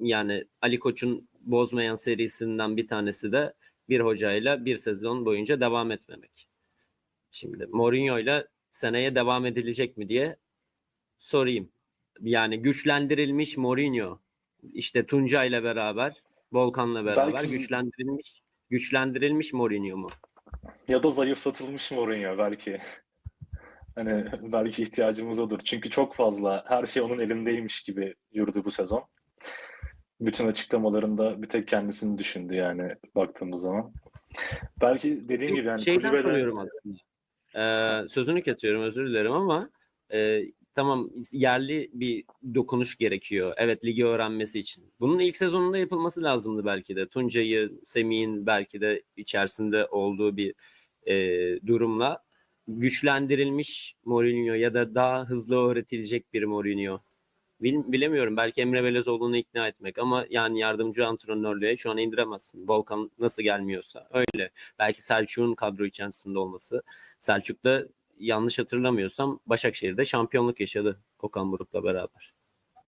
yani Ali Koç'un bozmayan serisinden bir tanesi de bir hocayla bir sezon boyunca devam etmemek. Şimdi Mourinho'yla seneye devam edilecek mi diye sorayım. Yani güçlendirilmiş Mourinho işte Tunca ile beraber Volkan'la beraber Belki- güçlendirilmiş güçlendirilmiş Mourinho mu? Ya da zayıflatılmış Mourinho belki. Hani belki ihtiyacımız odur. Çünkü çok fazla her şey onun elindeymiş gibi yürüdü bu sezon. Bütün açıklamalarında bir tek kendisini düşündü yani baktığımız zaman. Belki dediğim gibi yani Şeyden kulübede- soruyorum aslında. Ee, sözünü kesiyorum özür dilerim ama e, tamam yerli bir dokunuş gerekiyor. Evet ligi öğrenmesi için. Bunun ilk sezonunda yapılması lazımdı belki de. Tuncay'ı, Semih'in belki de içerisinde olduğu bir e, durumla güçlendirilmiş Mourinho ya da daha hızlı öğretilecek bir Mourinho. Bil- bilemiyorum. Belki Emre Belezoğlu'nu ikna etmek ama yani yardımcı antrenörlüğe şu an indiremezsin. Volkan nasıl gelmiyorsa öyle. Belki Selçuk'un kadro içerisinde olması. Selçuk da yanlış hatırlamıyorsam Başakşehir'de şampiyonluk yaşadı Okan Buruk'la beraber.